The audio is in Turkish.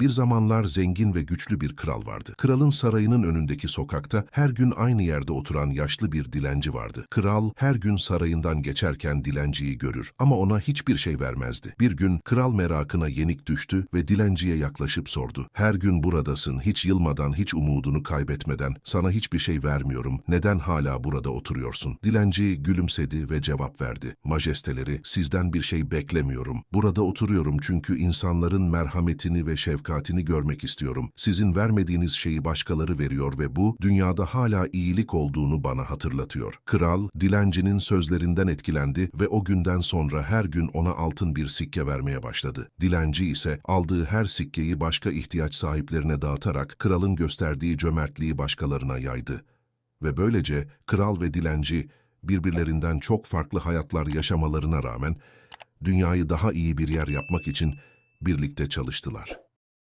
Bir zamanlar zengin ve güçlü bir kral vardı. Kralın sarayının önündeki sokakta her gün aynı yerde oturan yaşlı bir dilenci vardı. Kral her gün sarayından geçerken dilenciyi görür ama ona hiçbir şey vermezdi. Bir gün kral merakına yenik düştü ve dilenciye yaklaşıp sordu. Her gün buradasın, hiç yılmadan, hiç umudunu kaybetmeden, sana hiçbir şey vermiyorum, neden hala burada oturuyorsun? Dilenci gülümsedi ve cevap verdi. Majesteleri, sizden bir şey beklemiyorum. Burada oturuyorum çünkü insanların merhametini ve şefkatini görmek istiyorum. Sizin vermediğiniz şeyi başkaları veriyor ve bu, dünyada hala iyilik olduğunu bana hatırlatıyor. Kral, dilencinin sözlerinden etkilendi ve o günden sonra her gün ona altın bir sikke vermeye başladı. Dilenci ise aldığı her sikkeyi başka ihtiyaç sahiplerine dağıtarak kralın gösterdiği cömertliği başkalarına yaydı. Ve böylece kral ve dilenci birbirlerinden çok farklı hayatlar yaşamalarına rağmen dünyayı daha iyi bir yer yapmak için birlikte çalıştılar.